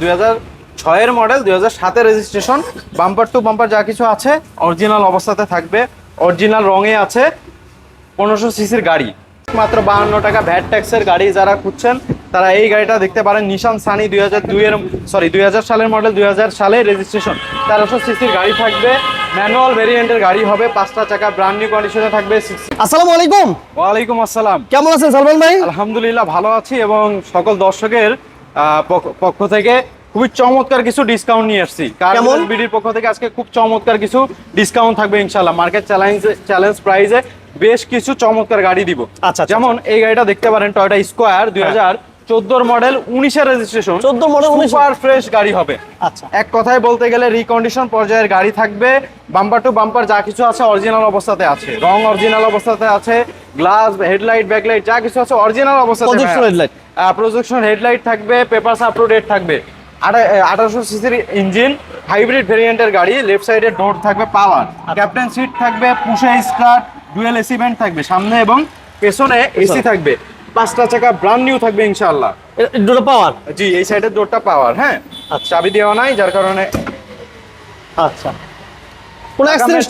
দুই হাজার ছয়ের মডেল দুই হাজার সাতের রেজিস্ট্রেশন বাম্পার টু বাম্পার যা কিছু আছে অরিজিনাল অবস্থাতে থাকবে অরিজিনাল রঙে আছে পনেরোশো সিসির গাড়ি। মাত্র বাহান্ন টাকা ভ্যাট ট্যাক্সের গাড়ি যারা খুঁজছেন তারা এই গাড়িটা দেখতে পারেন নিশান সানি দুই হাজার দুইয়ের সরি দুই হাজার সালের মডেল দুই হাজার সালের রেজিস্ট্রেশন তেরোশো সিসির গাড়ি থাকবে ম্যানুয়াল ভেরিয়েন্টের গাড়ি হবে পাঁচটা চাকা ব্র্যান্ড নিউ কন্ডিশনে থাকবে আসসালামু আলাইকুম। ওয়ালাইকুম আসসালাম। কেমন আছেন সালমান ভাই? আলহামদুলিল্লাহ ভালো আছি এবং সকল দর্শকের পক্ষ- থেকে খুবই চমৎকার কিছু ডিসকাউন্ট নিয়ে আসছি। কারণ বিডির পক্ষ থেকে আজকে খুব চমৎকার কিছু ডিসকাউন্ট থাকবে ইনশাল্লাহ মার্কেট চ্যালেঞ্জ চ্যালেঞ্জ প্রাইজে বেশ কিছু চমৎকার গাড়ি দিব। আচ্ছা, আচ্ছা, যেমন এই গাড়িটা দেখতে পারেন টয়টা স্কোয়ার দুই হাজার চোদ্দোর মডেল উনিশের রেজিস্ট্রেশন 14 model, 19 সুপার ফ্রেশ গাড়ি হবে। আচ্ছা। এক কথায় বলতে গেলে রিকন্ডিশন পর্যায়ের গাড়ি থাকবে। বাম্পার টু বাম্পার যা কিছু আছে অরিজিনাল অবস্থাতে আছে। রং অরিজিনাল অবস্থাতে আছে গ্লাস হেডলাইট ব্যাকলাইট যা কিছু আছে অরিজিনাল অবস্থাতে Projection headlight। প্রজেকশন হেডলাইট থাকবে পেপারস আপ টু ডেট থাকবে। আঠারোশো সিসির ইঞ্জিন হাইব্রিড ভেরিয়েন্টের গাড়ি লেফট সাইডে ডোর থাকবে পাওয়ার ক্যাপ্টেন সিট থাকবে পুষে স্কার্ট ডুয়েল এসি ভেন্ট থাকবে সামনে এবং পেছনে এসি থাকবে। পাঁচটা চাকা ব্রান্ড নিউ থাকবে ইনশাআল্লাহ। দুটো পাওয়ার জি এই সাইডের ডোরটা পাওয়ার হ্যাঁ। আচ্ছা। চাবি দেওয়া নাই যার কারণে আচ্ছা। কোন অ্যাক্সিডেন্ট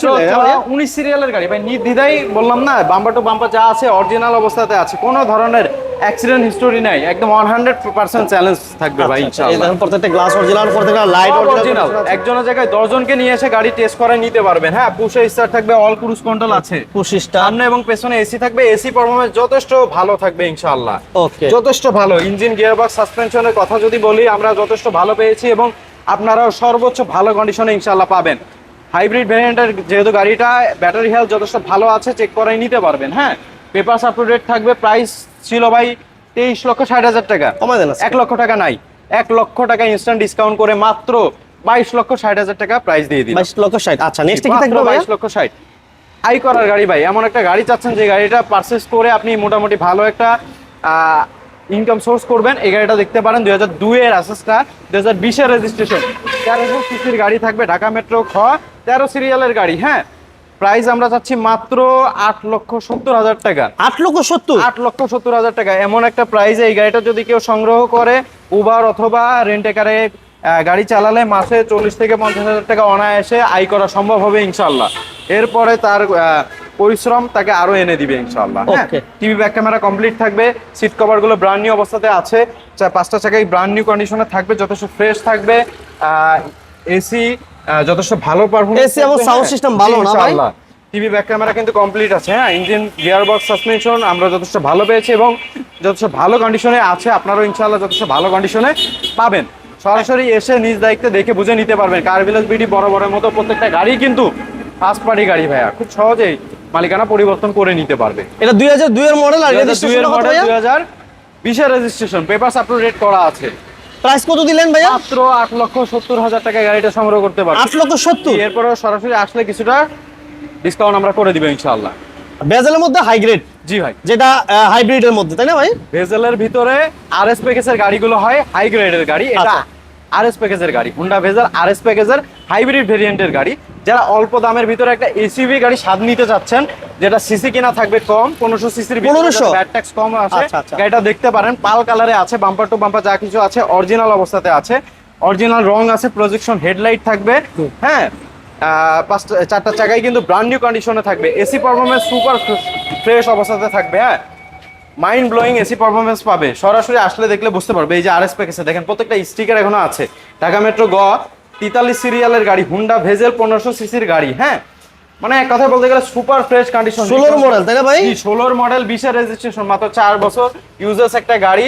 উনিশ সিরিয়ালের গাড়ি। ভাই নির্দ্বিধাই বললাম না বাম্পার টু বাম্পার যা আছে অরিজিনাল অবস্থাতে আছে কোনো ধরনের অ্যাক্সিডেন্ট হিস্টোরি নাই। একদম ওয়ান হান্ড্রেড পার্সেন্ট চ্যালেঞ্জ থাকবে ভাই ইনশাআল্লাহ। প্রত্যেকটা গ্লাস অরিজিনাল প্রত্যেকটা লাইট অরিজিনাল একজনের জায়গায় দশজনকে নিয়ে এসে গাড়ি টেস্ট করে নিতে পারবেন। হ্যাঁ পুষে স্টার থাকবে অল ক্রুজ কন্ট্রোল আছে। পঁচিশটা সামনে এবং পেছনে এসি থাকবে এসি পারফরমেন্স যথেষ্ট ভালো থাকবে ইনশাআল্লাহ। ওকে যথেষ্ট ভালো। ইঞ্জিন গিয়ারবক্স সাসপেনশনের কথা যদি বলি আমরা যথেষ্ট ভালো পেয়েছি এবং আপনারাও সর্বোচ্চ ভালো কন্ডিশনে ইনশাআল্লাহ পাবেন। হাইব্রিড ভ্যারিয়েন্টের যেহেতু গাড়িটা ব্যাটারি হেলথ যথেষ্ট ভালো আছে চেক করে নিতে পারবেন হ্যাঁ? পেপারস আপ টু ডেট থাকবে প্রাইস ছিল ভাই তেইশ লক্ষ ষাট হাজার টাকা। দেন। এক লক্ষ টাকা নাই। এক লক্ষ টাকা ইনস্ট্যান্ট ডিসকাউন্ট করে মাত্র বাইশ লক্ষ ষাট হাজার টাকা প্রাইস দিয়ে দিই বাইশ লক্ষ ষাট। আচ্ছা নেক্সট কি থাকবে বাইশ লক্ষ ষাট। আই করার গাড়ি ভাই এমন একটা গাড়ি চাচ্ছেন যে গাড়িটা পারচেস করে আপনি মোটামুটি ভালো একটা ইনকাম সোর্স করবেন এই গাড়িটা দেখতে পারেন দুই হাজার দুইয়ের আসেসটা দুই হাজার বিশের রেজিস্ট্রেশন তেরোশো সিসির গাড়ি থাকবে ঢাকা মেট্রো খ তেরো সিরিয়ালের গাড়ি হ্যাঁ? প্রাইস আমরা চাচ্ছি মাত্র আট লক্ষ সত্তর হাজার টাকা। আট লক্ষ সত্তর? আট লক্ষ সত্তর হাজার টাকা। এমন একটা প্রাইসে এই গাড়িটা যদি কেউ সংগ্রহ করে উবার অথবা রেন্টেকারে গাড়ি চালালে মাসে চল্লিশ থেকে পঞ্চাশ হাজার টাকা অনায়াসে আয় করা সম্ভব হবে ইনশাল্লাহ এরপরে তার পরিশ্রম তাকে আরও এনে দিবে ইনশাল্লাহ হ্যাঁ টিভি ব্যাক ক্যামেরা কমপ্লিট থাকবে সিট কভারগুলো ব্র্যান্ড নিউ অবস্থাতে আছে। পাঁচটা চাকাই ব্র্যান্ড নিউ কন্ডিশনে থাকবে যথেষ্ট ফ্রেশ থাকবে। এসি যথেষ্ট ভালো পারফরমেন্স AC এবং sound system ভালো না ভাই? টিভি ব্যাক ক্যামেরা কিন্তু কমপ্লিট আছে। হ্যাঁ ইঞ্জিন গিয়ার গিয়ারবক্স সাসপেনশন আমরা যথেষ্ট ভালো পেয়েছি এবং যথেষ্ট ভালো কন্ডিশনে আছে। আপনারাও ইনশাআল্লাহ যথেষ্ট ভালো কন্ডিশনে পাবেন। সরাসরি এসে নিজ দায়িত্বে দেখে বুঝে নিতে পারবেন। কার ভিলেজ বিডি বড় বড় মতো প্রত্যেকটা গাড়ি কিন্তু ফার্স্ট পার্টি গাড়ি ভাইয়া। খুব সহজেই মালিকানা পরিবর্তন করে নিতে পারবে। এটা দুই হাজার দুই এর মডেল আর দুই হাজার বিশের রেজিস্ট্রেশন পেপার করা আছে। প্রাইস কত দিলেন ভাইয়া? মাত্র আট লক্ষ সত্তর হাজার টাকা গাড়িটা সংগ্রহ করতে পারবে। আট লক্ষ সত্তর? এরপরে সরাসরি আসলে কিছুটা ডিসকাউন্ট আমরা করে দিব ইনশাআল্লাহ। বেজেলের মধ্যে হাই গ্রেড জি ভাই। যেটা হাইব্রিডের মধ্যে তাই না ভাই? ভেজেলের ভিতরে আরএস প্যাকেজের গাড়িগুলো হয় হাই গ্রেডের গাড়ি। এটা আচ্ছা। আরএস প্যাকেজের গাড়ি হুন্ডা ভেজেল আরএস প্যাকেজের হাইব্রিড ভেরিয়েন্টের গাড়ি। যারা অল্প দামের ভিতরে একটা এসইভি গাড়ি স্বাদ নিতে চাচ্ছেন যেটা সিসি কিনা থাকবে কম পনেরোশো সিসির ট্যাক্স কম আছে আচ্ছা, আচ্ছা। গাড়িটা দেখতে পারেন পাল কালারে আছে বাম্পার টু বাম্পার যা কিছু আছে অরিজিনাল অবস্থাতে আছে। অরিজিনাল রং আছে প্রজেকশন হেডলাইট থাকবে। হ্যাঁ পাঁচটা চারটা চাকায় কিন্তু ব্র্যান্ড নিউ কন্ডিশনে থাকবে। এসি পারফরমেন্স সুপার ফ্রেশ অবস্থাতে থাকবে হ্যাঁ। মাইন্ড ব্লোয়িং এসি পারফরমেন্স পাবে। সরাসরি আসলে দেখলে বুঝতে পারবে এই যে আর এস প্যাকেজে দেখেন প্রত্যেকটা স্টিকার এখনও আছে। ঢাকা মেট্রো গ তিতাল্লিশ সিরিয়ালের গাড়ি হুন্ডা ভেজেল পনেরোশো সিসির গাড়ি হ্যাঁ? মানে এক কথা বলতে গেলে সুপার ফ্রেশ কন্ডিশন ষোলোর মডেল তাই না ভাই? ষোলোর মডেল বিশের রেজিস্ট্রেশন মাত্র চার বছর ইউজার্স একটা গাড়ি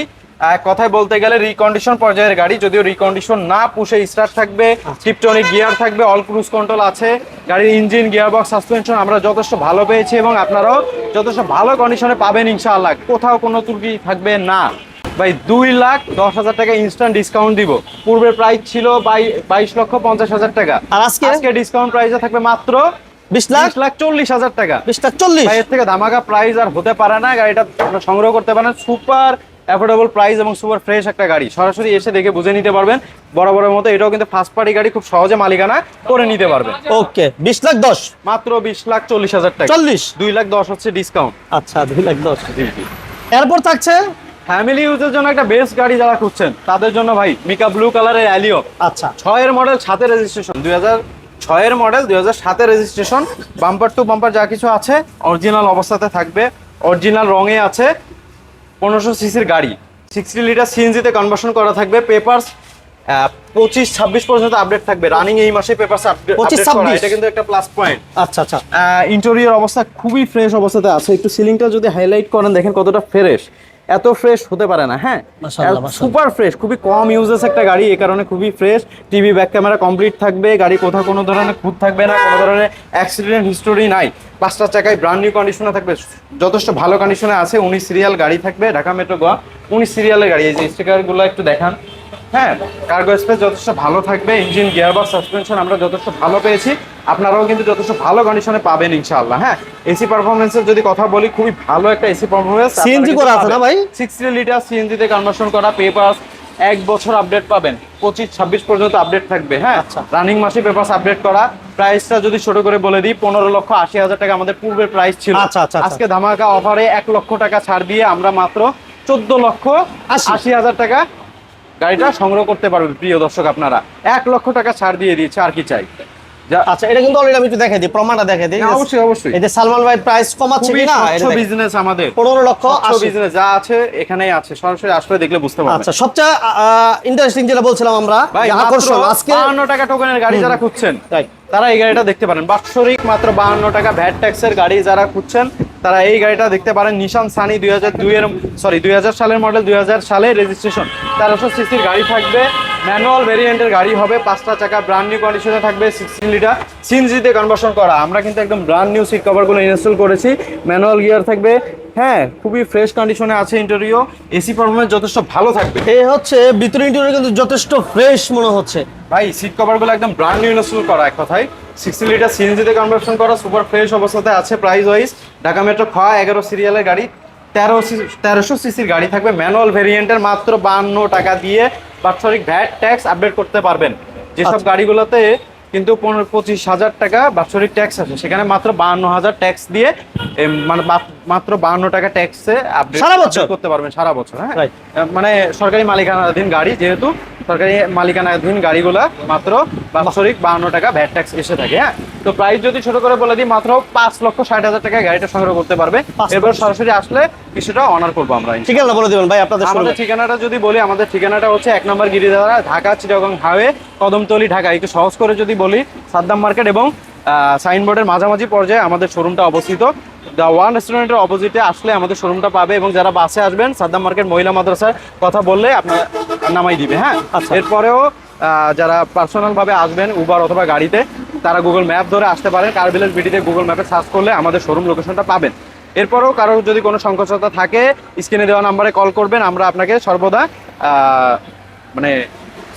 কথায় বলতে গেলে রিকন্ডিশন পর্যায়ের গাড়ি যদিও রিকন্ডিশন না পুষে স্টার্ট থাকবে টিপটনিক গিয়ার থাকবে অল ক্রুজ কন্ট্রোল আছে গাড়ির ইঞ্জিন গিয়ারবক্স সাসপেনশন আমরা যথেষ্ট ভালো পেয়েছি এবং আপনারাও যথেষ্ট ভালো কন্ডিশনে পাবেন ইনশাআল্লাহ। কোথাও কোনো ত্রুটি থাকবে না। ভাই দুই লাখ দশ হাজার টাকা ইনস্ট্যান্ট ডিসকাউন্ট দিব। পূর্বের প্রাইস ছিল বাই- বাইশ লক্ষ পঞ্চাশ হাজার টাকা। আর আজকে? আজকে ডিসকাউন্ট প্রাইসে থাকবে মাত্র বিশ লাখ? লাখ চল্লিশ হাজার টাকা। চল্লিশ? এর থেকে ধামাকা প্রাইস আর হতে পারে না। গাড়িটা আপনারা সংগ্রহ করতে পারেন। সুপার অ্যাফোর্ডেবল প্রাইস এবং সুপার ফ্রেশ একটা গাড়ি। সরাসরি এসে দেখে বুঝে নিতে পারবেন। বড় বড় মতো এটাও কিন্তু ফার্স্ট পার্টি গাড়ি খুব সহজে মালিকানা করে নিতে পারবেন ওকে বিশ লাখ দশ। মাত্র বিশ লাখ চল্লিশ হাজার টাকা। চল্লিশ? দুই লাখ দশ হচ্ছে ডিসকাউন্ট আচ্ছা দুই লাখ দশ। এরপর থাকছে? ফ্যামিলি ইউজের জন্য একটা বেস্ট গাড়ি যারা খুঁজছেন তাদের জন্য ভাই মিকা ব্লু কালারের অ্যালিও আচ্ছা। ছয়ের মডেল সাথে রেজিস্ট্রেশন দুই হাজার ছয়ের মডেল দুই হাজার সাতে রেজিস্ট্রেশন বাম্পার টু বাম্পার যা কিছু আছে অরিজিনাল অবস্থাতে থাকবে। অরিজিনাল রঙে আছে। পনেরোশো সিসির গাড়ি। সিক্সটি লিটার সিএনজিতে কনভার্সন করা থাকবে পেপারস পঁচিশ ছাব্বিশ পর্যন্ত আপডেট থাকবে। রানিং এই মাসে পেপারস আপডেট পঁচিশ ছাব্বিশ। এটা কিন্তু একটা প্লাস পয়েন্ট আচ্ছা আচ্ছা। ইন্টেরিয়র অবস্থা খুবই ফ্রেশ অবস্থাতে আছে। একটু সিলিংটা যদি হাইলাইট করেন দেখেন কতটা ফ্রেশ এত ফ্রেশ হতে পারে না হ্যাঁ। সুপার ফ্রেশ খুবই কম ইউজেস একটা গাড়ি এই কারণে খুবই fresh TV back camera complete থাকবে গাড়ি কোথাও কোনো ধরনের খুঁত থাকবে না কোনো ধরনের অ্যাক্সিডেন্ট হিস্টোরি নাই। পাঁচটা চাকায় ব্র্যান্ড নিউ কন্ডিশনে থাকবে যথেষ্ট ভালো কন্ডিশনে আছে উনিশ সিরিয়াল গাড়ি থাকবে ঢাকা মেট্রো গোয়া উনিশ সিরিয়ালের গাড়ি। এই যে স্টিকারগুলো একটু দেখান। হ্যাঁ কার্গো স্পেস যথেষ্ট ভালো থাকবে ইঞ্জিন গিয়ারবক্স সাসপেনশন আমরা যথেষ্ট ভালো পেয়েছি। আপনারাও কিন্তু যথেষ্ট ভালো কন্ডিশনে পাবেন ইনশাআল্লাহ হ্যাঁ এসি পারফরমেন্সের যদি কথা বলি খুবই ভালো একটা এসি পারফরমেন্স CNG করা আছে না ভাই? সিক্সটি লিটার সিএনজি তে কনভার্সন করা পেপারস এক বছর আপডেট পাবেন পঁচিশ ছাব্বিশ পর্যন্ত আপডেট থাকবে হ্যাঁ আচ্ছা। রানিং মাসে পেপারস আপডেট করা প্রাইসটা যদি ছোট করে বলে দিই পনেরো লক্ষ আশি হাজার টাকা আমাদের পূর্বের প্রাইস ছিল আচ্ছা, আচ্ছা, আচ্ছা। আজকে ধামাকা অফারে এক লক্ষ টাকা ছাড় দিয়ে আমরা মাত্র চোদ্দ লক্ষ আশি। হাজার টাকা গাড়িটা সংগ্রহ করতে পারবেন প্রিয় দর্শক আপনারা এক লক্ষ টাকা ছাড় দিয়ে দিয়েছে আর কি চাই আচ্ছা এটা কিন্তু অলরেডি আমি একটু দেখাই দিই প্রমাণটা দেখাই দিই। হ্যাঁ, অবশ্যই অবশ্যই। এই যে সালমান ভাই প্রাইস কমাচ্ছে স্বচ্ছ বিজনেস আমাদের। পনেরো লক্ষ আশি। বিজনেস যা আছে এখানেই আছে। সরাসরি আসলে দেখলে বুঝতে পারবেন। আচ্ছা সবচেয়ে ইন্টারেস্টিং যেটা বলছিলাম আমরা আকর্ষণ আজকে বাহান্ন টাকা টোকেনের গাড়ি যারা খুঁজছেন তাই। তারা এই গাড়িটা দেখতে পারেন। বাৎসরিক মাত্র বাহান্ন টাকা ভ্যাট ট্যাক্সের গাড়ি যারা খুঁজছেন তারা এই গাড়িটা দেখতে পারেন। নিশান সানি দুই হাজার দুইয়ের সরি দুই হাজার সালের মডেল দুই হাজার সালে রেজিস্ট্রেশন তেরোশো সিসির গাড়ি থাকবে। ম্যানুয়াল ভেরিয়েন্টের গাড়ি হবে পাঁচটা চাকা ব্র্যান্ড নিউ কন্ডিশনে থাকবে সিক্সটিন লিটার সিএনজিতে কনভার্সন করা। আমরা কিন্তু একদম ব্র্যান্ড নিউ সিট কভারগুলো ইনস্টল করেছি। ম্যানুয়াল গিয়ার থাকবে। হ্যাঁ খুবই ফ্রেশ কন্ডিশনে আছে ইন্টেরিয়র এসি পারফরমেন্স যথেষ্ট ভালো থাকবে। এই হচ্ছে ভিতরে ইন্টেরিয়র কিন্তু যথেষ্ট ফ্রেশ মনে হচ্ছে। ভাই সিট কভারগুলো একদম ব্র্যান্ড নিউ ইনস্টল করা এক কথায়। সিক্সটি লিটার সিএনজিতে কনভার্সন করা সুপার ফ্রেশ অবস্থাতে আছে প্রাইস ওয়াইজ ঢাকা মেট্রো খাওয়া এগারো সিরিয়ালের গাড়ি। তেরো তেরোশো সিসির গাড়ি থাকবে। ম্যানুয়াল ভেরিয়েন্টের মাত্র বান্ন টাকা দিয়ে বাৎসরিক ভ্যাট ট্যাক্স আপডেট করতে পারবেন। যেসব আচ্ছা। গাড়িগুলোতে কিন্তু পনেরো পঁচিশ হাজার টাকা বাৎসরিক ট্যাক্স আছে সেখানে মাত্র বান্ন হাজার ট্যাক্স দিয়ে মানে মাত্র বান্ন টাকা ট্যাক্সে আপডেট সারা বছর? করতে পারবেন সারা বছর হ্যাঁ। মানে সরকারি মালিকানাধীন গাড়ি যেহেতু সরকারি মালিকানাধীন গাড়িগুলা মাত্র বাৎসরিক বাহান্ন টাকা ভ্যাট ট্যাক্স এসে থাকে হ্যাঁ। তো প্রাইস যদি ছোট করে বলে দিই মাত্র পাঁচ লক্ষ ষাট হাজার টাকায় গাড়িটা সংগ্রহ করতে পারবে। এবার সরাসরি আসলে কিছুটা অনার করব আমরা। ঠিকানা বলে দিবেন ভাই আপনাদের আমাদের ঠিকানাটা যদি বলি আমাদের ঠিকানাটা হচ্ছে এক নম্বর গিরিধারা ঢাকা চিটাগং হাইওয়ে কদমতলি ঢাকা। একটু সহজ করে যদি বলি সাদ্দাম মার্কেট এবং সাইনবোর্ডের মাঝামাঝি পর্যায়ে আমাদের শোরুমটা অবস্থিত। দ্য ওয়ান রেস্টুরেন্টের অপোজিটে আসলে আমাদের শোরুমটা পাবে এবং যারা বাসে আসবেন সাদ্দাম মার্কেট মহিলা মাদ্রাসার কথা বললে আপনার নামাই দিবে হ্যাঁ? আচ্ছা। এরপরেও আহ, যারা পার্সোনাল ভাবে আসবেন উবার অথবা গাড়িতে তারা গুগল ম্যাপ ধরে আসতে পারেন। কারবিলাস বিটিতে গুগল ম্যাপে সার্চ করলে আমাদের শোরুম লোকেশনটা পাবেন। এরপরেও কারোর যদি কোনো সংকোচতা থাকে স্ক্রিনে দেওয়া নাম্বারে কল করবেন। আমরা আপনাকে সর্বদা মানে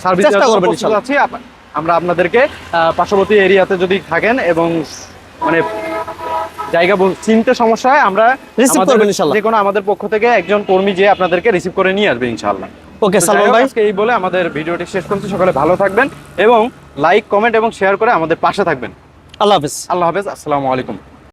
সার্ভিস ইনশাল্লাহ। আছি। আমরা আপনাদেরকে পার্শ্ববর্তী এরিয়াতে যদি থাকেন এবং মানে জায়গা চিনতে সমস্যা হয় আমরা করবেন ইনশাল্লাহ। যে কোনো আমাদের পক্ষ থেকে একজন কর্মী যে আপনাদেরকে রিসিভ করে নিয়ে আসবে ইনশাআল্লাহ ওকে সালমান ভাই। আজকে এই বলে আমাদের ভিডিওটি শেষ করছি। সকালে ভালো থাকবেন এবং লাইক কমেন্ট এবং শেয়ার করে আমাদের পাশে থাকবেন। আল্লাহ হাফেজ। আল্লাহ হাফেজ আসসালামু আলাইকুম।